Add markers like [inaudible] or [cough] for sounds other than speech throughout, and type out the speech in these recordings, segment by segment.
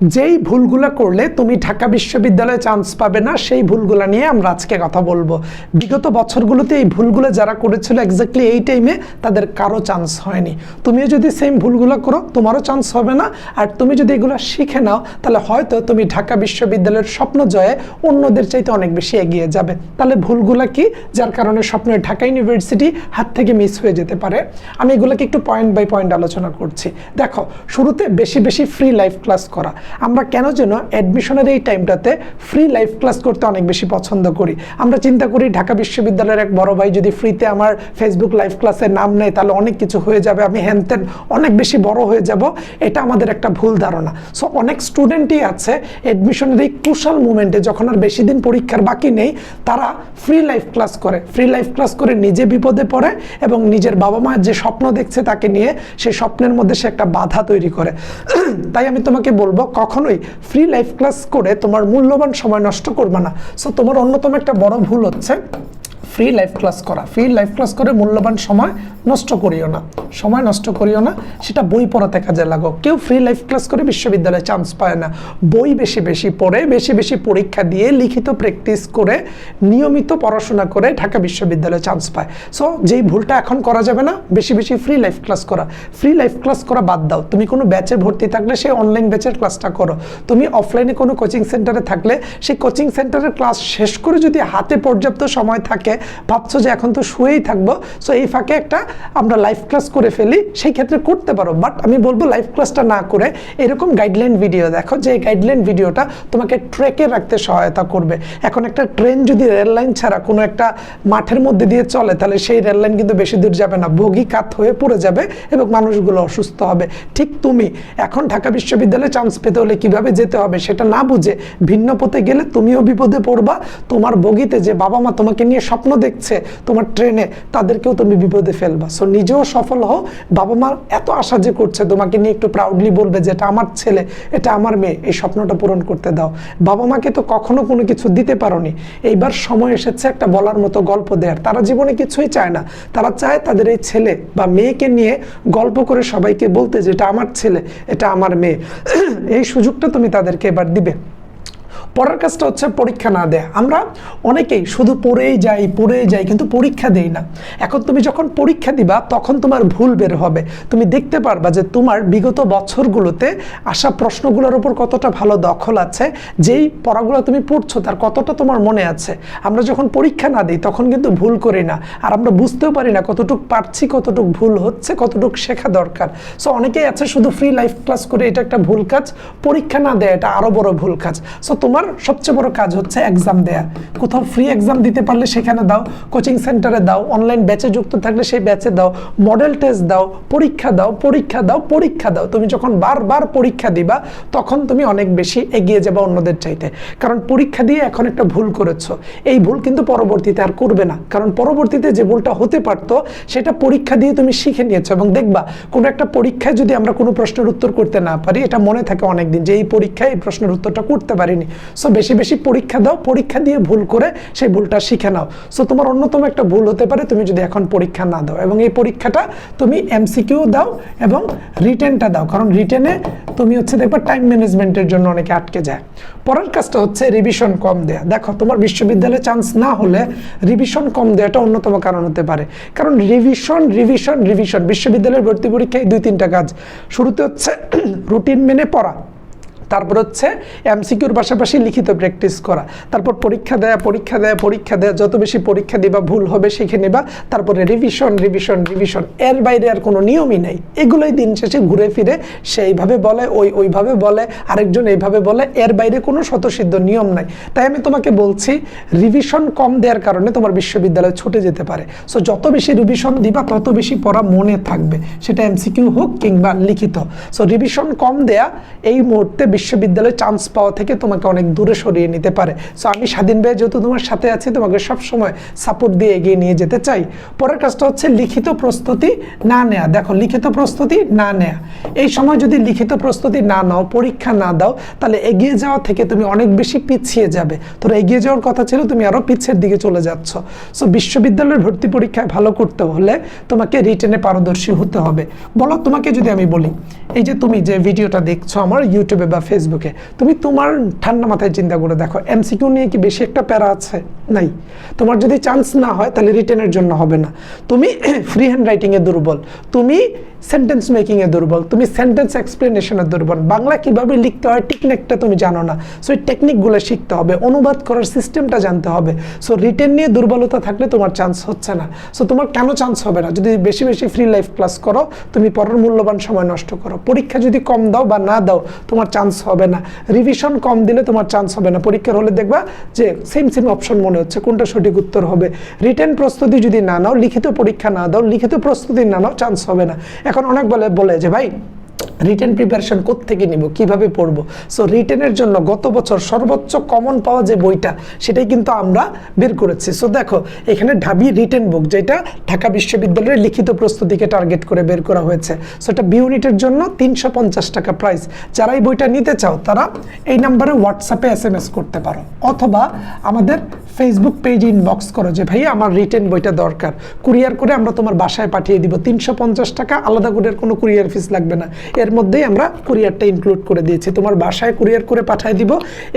যেই ভুলগুলো করলে তুমি ঢাকা বিশ্ববিদ্যালয়ে চান্স পাবে না, সেই ভুলগুলো নিয়ে আমরা আজকে কথা বলব। বিগত বছরগুলোতে এই ভুলগুলো যারা করেছিল এক্স্যাক্টলি এই টাইমে তাদের কারও চান্স হয়নি। তুমিও যদি সেম ভুলগুলো করো, তোমারও চান্স হবে না। আর তুমি যদি এগুলো শিখে নাও, তাহলে হয়তো তুমি ঢাকা বিশ্ববিদ্যালয়ের স্বপ্ন জয়ে অন্যদের চাইতে অনেক বেশি এগিয়ে যাবে। তাহলে ভুলগুলো কি? যার কারণে স্বপ্নের ঢাকা ইউনিভার্সিটি হাত থেকে মিস হয়ে যেতে পারে। আমি এগুলোকে একটু পয়েন্ট বাই পয়েন্ট আলোচনা করছি। দেখো, শুরুতে বেশি বেশি ফ্রি লাইভ ক্লাস করা। আমরা কেন যেন অ্যাডমিশনের এই টাইমটাতে ফ্রি লাইভ ক্লাস করতে অনেক বেশি পছন্দ করি। আমরা চিন্তা করি ঢাকা বিশ্ববিদ্যালয়ের এক বড় ভাই যদি ফ্রিতে আমার ফেসবুক লাইভ ক্লাসের নাম নেয়, তাহলে অনেক কিছু হয়ে যাবে, আমি হ্যানত্যান অনেক বেশি বড় হয়ে যাব। এটা আমাদের একটা ভুল ধারণা। সো অনেক স্টুডেন্টই আছে অ্যাডমিশনের এই কুশাল মুমেন্টে যখন আর বেশি দিন পরীক্ষার বাকি নেই, তারা ফ্রি লাইভ ক্লাস করে। ফ্রি লাইভ ক্লাস করে নিজে বিপদে পড়ে এবং নিজের বাবা মায়ের যে স্বপ্ন দেখছে তাকে নিয়ে সেই স্বপ্নের মধ্যে সে একটা বাধা তৈরি করে। [clears throat] তাই আমি তোমাকে বলব কখনোই ফ্রি লাইফ ক্লাস করে তোমার মূল্যবান সময় নষ্ট করবে না। সো তোমার অন্যতম একটা বড় ভুল হচ্ছে ফ্রি লাইভ ক্লাস করা। ফ্রি লাইভ ক্লাস করে মূল্যবান সময় নষ্ট করিও না। সময় নষ্ট করিও না, সেটা বই পড়াতে কাজে লাগো। কেউ ফ্রি লাইভ ক্লাস করে বিশ্ববিদ্যালয়ে চান্স পায় না। বই বেশি বেশি পড়ে, বেশি বেশি পরীক্ষা দিয়ে লিখিত প্র্যাকটিস করে, নিয়মিত পড়াশোনা করে ঢাকা বিশ্ববিদ্যালয়ে চান্স পায়। সো যেই ভুলটা এখন করা যাবে না, বেশি বেশি ফ্রি লাইভ ক্লাস করা। ফ্রি লাইভ ক্লাস করা বাদ দাও। তুমি কোনো ব্যাচে ভর্তি থাকলে সেই অনলাইন ব্যাচের ক্লাসটা করো। তুমি অফলাইনে কোনো কোচিং সেন্টারে থাকলে সেই কোচিং সেন্টারের ক্লাস শেষ করে যদি হাতে পর্যাপ্ত সময় থাকে ভাবছ যে এখন তো শুয়েই থাকব সো এই ফাঁকে একটা আমরা লাইভ ক্লাস করে ফেলি, সেই ক্ষেত্রে করতে পারো বাট আমি বলব লাইভ ক্লাসটা না করে এরকম গাইডলাইন ভিডিও দেখো, যে গাইডলাইন ভিডিওটা তোমাকে ট্রেকে রাখতে সহায়তা করবে। এখন একটা ট্রেন যদি রেল লাইন ছাড়া কোনো একটা মাঠের মধ্যে দিয়ে চলে, তাহলে সেই রেল লাইন কিন্তু বেশি দূর যাবে না বগি কাত হয়ে পড়ে যাবে এবং মানুষগুলো অসুস্থ হবে। ঠিক তুমি, এখন ঢাকা বিশ্ববিদ্যালয়ে চান্স পেতে হলে কীভাবে যেতে হবে সেটা না বুঝে ভিন্ন পথে গেলে তুমিও বিপদে পড়বা, তোমার বগিতে যে বাবা মা তোমাকে নিয়ে স্বপ্ন দেখছে তোমার ট্রেনে, তাদেরকেও তুমি বিপদে ফেলবা। সো নিজেও সফল হও। বাবা মা এত আশা যে করছে, তোমাকে নিয়ে একটু প্রাউডলি বলবে যে, এটা আমার ছেলে, এটা আমার মেয়ে, এই স্বপ্নটা পূরণ করতে দাও। বাবা মাকে তো কখনো কোনো কিছু দিতে পারোনি। এইবার সময় এসেছে একটা বলার মতো গল্প দেওয়ার তারা জীবনে কিছুই চায় না। তারা চায় তাদের এই ছেলে বা মেয়েকে নিয়ে গল্প করে সবাইকে বলতে যে, এটা আমার ছেলে, এটা আমার মেয়ে। এই সুযোগটা তুমি তাদেরকে এবার দিবে। পরের কাজটা হচ্ছে পরীক্ষা না দেয়া। আমরা অনেকেই শুধু পড়েই যাই পড়েই যাই, কিন্তু পরীক্ষা দেই না। এখন তুমি যখন পরীক্ষা দিবা, তখন তোমার ভুল বের হবে। তুমি দেখতে পারবা যে তোমার বিগত বছরগুলোতে আসা প্রশ্নগুলোর উপর কতটা ভালো দখল আছে, যেই পড়াগুলো তুমি পড়ছো, তার কতটা তোমার মনে আছে। আমরা যখন পরীক্ষা না দিই, তখন কিন্তু ভুল করি না। আর আমরা বুঝতেও পারি না কতটুক পারছি, কতটুক ভুল হচ্ছে, কতটুক শেখা দরকার। সো অনেকেই আছে শুধু ফ্রি লাইফ ক্লাস করে এটা একটা ভুল কাজ, পরীক্ষা না দেয় এটা আরও বড় ভুল কাজ। সো তোমার সবচেয়ে বড় কাজ হচ্ছে এক্সাম দেয়া। কোথাও ফ্রি এক্সাম দিতে পারলে সেখানে দাও কোচিং সেন্টারে দাও অনলাইন ব্যাচে যুক্ত থাকলে সেই ব্যাচে দাও মডেল টেস্ট দাও, পরীক্ষা দাও পরীক্ষা দাও পরীক্ষা দাও। তুমি যখন বারবার পরীক্ষা দিবা, তখন তুমি অনেক বেশি এগিয়ে যাবে অন্যদের চাইতে। কারণ পরীক্ষা দিয়ে এখন একটা ভুল করেছ। এই ভুল কিন্তু পরবর্তীতে আর করবে না। কারণ পরবর্তীতে যে ভুলটা হতে পারতো, সেটা পরীক্ষা দিয়ে তুমি শিখে নিয়েছো এবং দেখবা, কোনো একটা পরীক্ষায় যদি আমরা কোনো প্রশ্নের উত্তর করতে না পারি, এটা মনে থাকে অনেকদিন যে এই পরীক্ষায় এই প্রশ্নের উত্তরটা করতে পারিনি। সো বেশি বেশি পরীক্ষা দাও, পরীক্ষা দিয়ে ভুল করে সেই ভুলটা শিখে নাও। সো তোমার অন্যতম একটা ভুল হতে পারে, তুমি যদি এখন পরীক্ষা না দাও। এবং এই পরীক্ষাটা তুমি এমসিকিউ দাও এবং রিটেনটা দাও। কারণ রিটেনে তুমি হচ্ছে দেখবা টাইম ম্যানেজমেন্টের জন্য অনেকে আটকে যায়। পরের কাজটা হচ্ছে রিভিশন কম দেয়া। দেখো, তোমার বিশ্ববিদ্যালয়ে চান্স না হলে রিভিশন কম দেওয়াটা অন্যতম কারণ হতে পারে। কারণ রিভিশন রিভিশন রিভিশন বিশ্ববিদ্যালয়ের ভর্তি পরীক্ষায় দুই তিনটা কাজ। শুরুতে হচ্ছে [clears throat] রুটিন মেনে পড়া। তারপর হচ্ছে এমসিকিউর পাশাপাশি লিখিত প্র্যাকটিস করা। তারপর পরীক্ষা দেয়া পরীক্ষা দেয়া পরীক্ষা দেয়া, যত বেশি পরীক্ষা দিবা, ভুল হবে, শিখে নিবা, তারপরে রিভিশন রিভিশন রিভিশন এর বাইরে আর কোনো নিয়মই নেই। এগুলোই দিন শেষে ঘুরে ফিরে সেইভাবে বলে, ওই ওইভাবে বলে, আরেকজন এইভাবে বলে, এর বাইরে কোনো স্বতঃসিদ্ধ নিয়ম নাই। তাই আমি তোমাকে বলছি রিভিশন কম দেওয়ার কারণে তোমার বিশ্ববিদ্যালয় ছুটে যেতে পারে। সো যত বেশি রিভিশন দিবা, তত বেশি পড়া মনে থাকবে। সেটা এমসিকিউ হোক কিংবা লিখিত। সো রিভিশন কম দেয়া, এই মুহূর্তে বিশ্ববিদ্যালয়ে চান্স পাওয়া থেকে তোমাকে অনেক দূরে সরিয়ে নিতে পারে। সো আমি স্বাধীন ভাই যেহেতু তোমার সাথে আছি, তোমাকে সবসময় সাপোর্ট দিয়ে এগিয়ে নিয়ে যেতে চাই। পরের কাজটা হচ্ছে লিখিত প্রস্তুতি না নেয়া। দেখো, লিখিত প্রস্তুতি না নেয়া। এই সময় যদি লিখিত প্রস্তুতি না নাও, পরীক্ষা না দাও, তাহলে এগিয়ে যাওয়া থেকে তুমি অনেক বেশি পিছিয়ে যাবে। তোর এগিয়ে যাওয়ার কথা ছিল, তুমি আরও পিছের দিকে চলে যাচ্ছ। সো বিশ্ববিদ্যালয়ের ভর্তি পরীক্ষায় ভালো করতে হলে তোমাকে রিটেনে পারদর্শী হতে হবে। বলো, তোমাকে যদি আমি বলি, এই যে তুমি যে ভিডিওটা দেখছ আমার ইউটিউবে বা ফেসবুকে। তুমি তোমার ঠান্ডা মাথায় চিন্তা করে দেখো এমসিকিউ নিয়ে কি বেশি একটা প্যারা আছে? নাই। তোমার যদি চান্স না হয়, তাহলে রিটেনের জন্য হবে না। তুমি ফ্রি হ্যান্ড রাইটিংয়ে দুর্বল। তুমি সেন্টেন্স মেকিংয়ে দুর্বল, তুমি সেন্টেন্স এক্সপ্লেনেশনে দুর্বল। বাংলা কীভাবে লিখতে হয় টেকনিকটা তুমি জানো না। সো এই টেকনিকগুলো শিখতে হবে, অনুবাদ করার সিস্টেমটা জানতে হবে। সো রিটেন নিয়ে দুর্বলতা থাকলে তোমার চান্স হচ্ছে না। সো তোমার কেন চান্স হবে না? যদি বেশি বেশি ফ্রি লাইফ ক্লাস করো, তুমি পরের মূল্যবান সময় নষ্ট করো। পরীক্ষা যদি কম দাও বা না দাও, তোমার চান্স হবে না। রিভিশন কম দিলে তোমার চান্স হবে না। পরীক্ষার হলে দেখবা যে সেম সেম অপশন মনে হচ্ছে, কোনটা সঠিক উত্তর হবে। রিটেন প্রস্তুতি যদি না নাও, লিখিত পরীক্ষা না দাও, লিখিত প্রস্তুতি না নাও চান্স হবে না। এখন অনেক বলে বলে যে ভাই রিটেন প্রিপারেশন থেকে নিব, কীভাবে পড়ব? সো রিটেনের জন্য গত বছর সর্বোচ্চ কমন পাওয়া যে বইটা, সেটাই কিন্তু আমরা বের করেছি। সো দেখো, এখানে ঢাবি রিটেন বুক যেটা ঢাকা বিশ্ববিদ্যালয়ের লিখিত প্রস্তুতিকে টার্গেট করে বের করা হয়েছে। সো এটা বি ইউনিটের জন্য তিনশো পঞ্চাশ টাকা প্রাইস যারা এই বইটা নিতে চাও, তারা এই নাম্বারে হোয়াটসঅ্যাপে এস এম এস করতে পারো। অথবা আমাদের ফেসবুক পেজ ইনবক্স করো যে ভাই আমার রিটেন বইটা দরকার। কুরিয়ার করে আমরা তোমার বাসায় পাঠিয়ে দিব। তিনশো পঞ্চাশ টাকা, আলাদা করে কোনো কুরিয়ার ফিস লাগবে না। এর মধ্যেই আমরা কুরিয়ারটা ইনক্লুড করে দিয়েছি। তোমার বাসায় কুরিয়ার করে পাঠিয়ে দিব।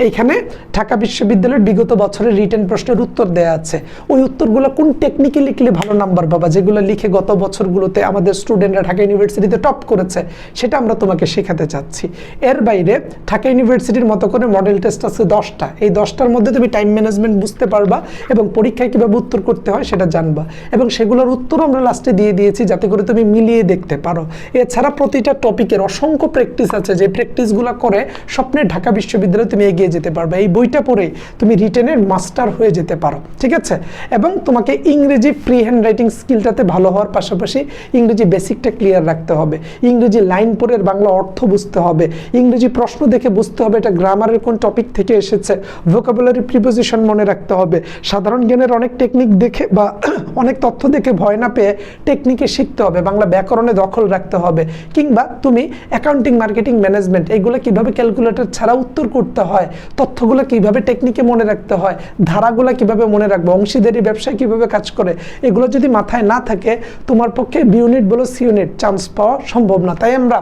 এইখানে ঢাকা বিশ্ববিদ্যালয়ের বিগত বছরের রিটেন প্রশ্নের উত্তর দেয়া আছে। ওই উত্তরগুলো কোন টেকনিকে লিখলে ভালো নাম্বার পাবা? যেগুলো লিখে গত বছরগুলোতে আমাদের স্টুডেন্টরা ঢাকা ইউনিভার্সিটিতে টপ করেছে, সেটা আমরা তোমাকে শেখাতে চাচ্ছি। এর বাইরে ঢাকা ইউনিভার্সিটির মতো করে মডেল টেস্ট আছে দশটা। এই দশটার মধ্যে তুমি টাইম ম্যানেজমেন্ট বুঝতে পারবা এবং পরীক্ষায় কীভাবে উত্তর করতে হয় সেটা জানবা। এবং সেগুলোর উত্তর আমরা লাস্টে দিয়ে দিয়েছি, যাতে করে তুমি মিলিয়ে দেখতে পারো। এছাড়া প্রতিটা টপিকের অসংখ্য প্র্যাকটিস আছে। যে প্র্যাকটিসগুলো করে স্বপ্নের ঢাকা বিশ্ববিদ্যালয়ে তুমি এগিয়ে যেতে পারবে। এই বইটা পড়ে তুমি রিটেনের মাস্টার হয়ে যেতে পারো। ঠিক আছে? এবং তোমাকে ইংরেজি ফ্রি হ্যান্ড রাইটিং স্কিলটাতে ভালো হওয়ার পাশাপাশি ইংরেজি বেসিকটা ক্লিয়ার রাখতে হবে। ইংরেজি লাইন পড়ে বাংলা অর্থ বুঝতে হবে। ইংরেজি প্রশ্ন দেখে বুঝতে হবে এটা গ্রামারের কোন টপিক থেকে এসেছে। ভোকাবুলারি প্রিপোজিশন মনে রাখতে হবে। সাধারণ জ্ঞানের অনেক টেকনিক দেখে বা [clears throat] অনেক তথ্য দেখে ভয় না পেয়ে টেকনিকে শিখতে হবে। বাংলা ব্যাকরণে দখল রাখতে হবে। কিংবা তুমি অ্যাকাউন্টিং মার্কেটিং ম্যানেজমেন্ট এগুলো কীভাবে ক্যালকুলেটর ছাড়া উত্তর করতে হয়, তথ্যগুলো কীভাবে টেকনিকে মনে রাখতে হয়, ধারাগুলো কীভাবে মনে রাখব, অংশীদারি ব্যবসায় কীভাবে কাজ করে, এগুলো যদি মাথায় না থাকে, তোমার পক্ষে বি ইউনিট বলো সি ইউনিট চান্স পাওয়া সম্ভব না। তাই আমরা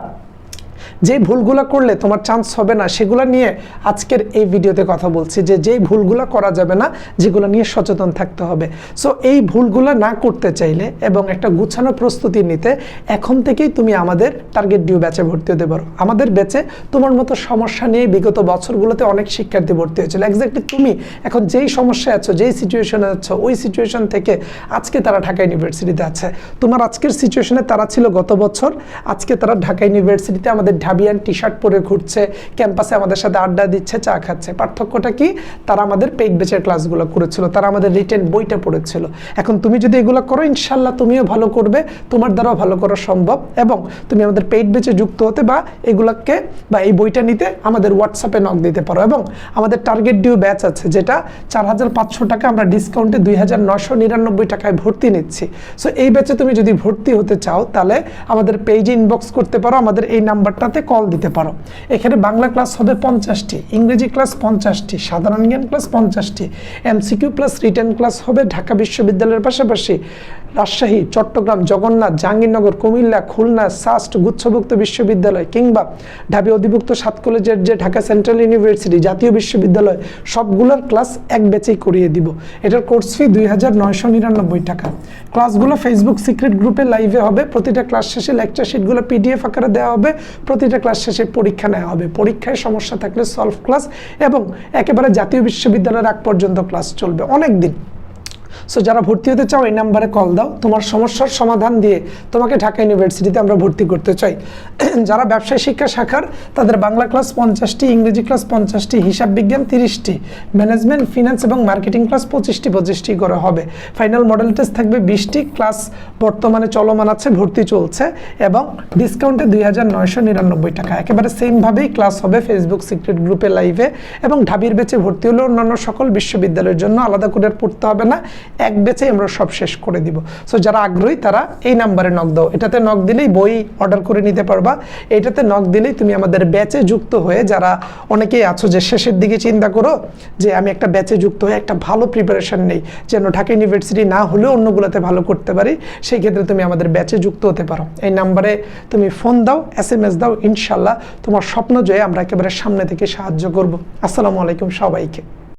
যে ভুলগুলো করলে তোমার চান্স হবে না, সেগুলো নিয়ে আজকের এই ভিডিওতে কথা বলছি যে যেই ভুলগুলো করা যাবে না, যেগুলো নিয়ে সচেতন থাকতে হবে। সো এই ভুলগুলো না করতে চাইলে এবং একটা গুছানো প্রস্তুতি নিতে এখন থেকেই তুমি আমাদের টার্গেট ডিউ ব্যাচে ভর্তি হতে পারো। আমাদের ব্যাচে তোমার মতো সমস্যা নিয়ে বিগত বছরগুলোতে অনেক শিক্ষার্থী ভর্তি হয়েছিল। এক্স্যাক্টলি তুমি এখন যেই সমস্যায় আছো, যেই সিচুয়েশনে আছো, ওই সিচুয়েশন থেকে আজকে তারা ঢাকা ইউনিভার্সিটিতে আছে। তোমার আজকের সিচুয়েশনে তারা ছিল গত বছর, আজকে তারা ঢাকা ইউনিভার্সিটিতে আমাদের ঢাবিয়ান টি শার্ট পরে ঘুরছে, ক্যাম্পাসে আমাদের সাথে আড্ডা দিচ্ছে, চা খাচ্ছে। পার্থক্যটা কি? তারা আমাদের পেইড বেচের ক্লাসগুলো করেছিল, তারা আমাদের রিটেন বইটা পড়েছিল। এখন তুমি যদি এগুলো করো ইনশাল্লাহ তুমিও ভালো করবে, তোমার দ্বারাও ভালো করা সম্ভব। এবং তুমি আমাদের পেইড বেচে যুক্ত হতে বা এগুলোকে বা এই বইটা নিতে আমাদের হোয়াটসঅ্যাপে নক দিতে পারো। এবং আমাদের টার্গেট ডিউ ব্যাচ আছে, যেটা চার হাজার পাঁচশো টাকা আমরা ডিসকাউন্টে দুই হাজার নশো নিরানব্বই টাকায় ভর্তি নিচ্ছি। সো এই ব্যাচে তুমি যদি ভর্তি হতে চাও, তাহলে আমাদের পেজে ইনবক্স করতে পারো। আমাদের এই নাম্বারটাতে কল দিতে পারো। এখানে বাংলা ক্লাস হবে পঞ্চাশটি, ইংরেজি ক্লাস পঞ্চাশটি, সাধারণ জ্ঞান ক্লাস পঞ্চাশটি এমসিকিউ প্লাস রিটার্ন ক্লাস হবে ঢাকা বিশ্ববিদ্যালয়ের পাশাপাশি। রাজশাহী, চট্টগ্রাম, জগন্নাথ, জাহাঙ্গীরনগর, কুমিল্লা, খুলনা, সাস্ট, গুচ্ছভুক্ত বিশ্ববিদ্যালয় কিংবা ঢাবি অধিভুক্ত সাত কলেজের যে ঢাকা সেন্ট্রাল ইউনিভার্সিটি জাতীয় বিশ্ববিদ্যালয়, সবগুলোর ক্লাস এক ব্যাচেই করিয়ে দিব। এটার কোর্স ফি দুই হাজার নয়শো নিরানব্বই টাকা। ক্লাসগুলো ফেসবুক সিক্রেট গ্রুপে লাইভে হবে, প্রতিটা ক্লাস শেষে লেকচার শিটগুলো পিডিএফ আকারে দেওয়া হবে, প্রতিটা ক্লাস শেষে পরীক্ষা নেওয়া হবে। পরীক্ষায় সমস্যা থাকলে সলভ ক্লাস এবং একেবারে জাতীয় বিশ্ববিদ্যালয়ের আগ পর্যন্ত ক্লাস চলবে। অনেক দিন সো যারা ভর্তি হতে চাও, এই নাম্বারে কল দাও। তোমার সমস্যার সমাধান দিয়ে তোমাকে ঢাকা ইউনিভার্সিটিতে আমরা ভর্তি করতে চাই। [clears throat] যারা ব্যবসায় শিক্ষা শাখার, তাদের বাংলা ক্লাস পঞ্চাশটি, ইংরেজি ক্লাস পঞ্চাশটি, হিসাব বিজ্ঞান তিরিশটি ম্যানেজমেন্ট ফিনান্স এবং মার্কেটিং ক্লাস পঁচিশটি পঁচিশটি করে হবে। ফাইনাল মডেল টেস্ট থাকবে বিশটি ক্লাস বর্তমানে চলমান আছে, ভর্তি চলছে, এবং ডিসকাউন্টে দুই হাজার নয়শো নিরানব্বই টাকা। একেবারে সেমভাবেই ক্লাস হবে ফেসবুক সিক্রেট গ্রুপে লাইভে এবং ঢাবির বেচে ভর্তি হলে অন্যান্য সকল বিশ্ববিদ্যালয়ের জন্য আলাদা করে পড়তে হবে না। এক বেচে আমরা সব শেষ করে দিব। সো যারা আগ্রহী, তারা এই নাম্বারে নক দাও। এটাতে নক দিলেই বই অর্ডার করে নিতে পারবা। এটাতে নক দিলেই তুমি আমাদের ব্যাচে যুক্ত হয়ে, যারা অনেকেই আছো যে শেষের দিকে চিন্তা করো, যে আমি একটা ব্যাচে যুক্ত হয়ে একটা ভালো প্রিপারেশন নেই, যেন ঢাকা ইউনিভার্সিটি না হলেও অন্যগুলোতে ভালো করতে পারি, সেই ক্ষেত্রে তুমি আমাদের ব্যাচে যুক্ত হতে পারো। এই নাম্বারে তুমি ফোন দাও এস এম এস দাও ইনশাল্লাহ তোমার স্বপ্ন জয়ে আমরা একেবারে সামনে থেকে সাহায্য করব। আসসালামু আলাইকুম সবাইকে।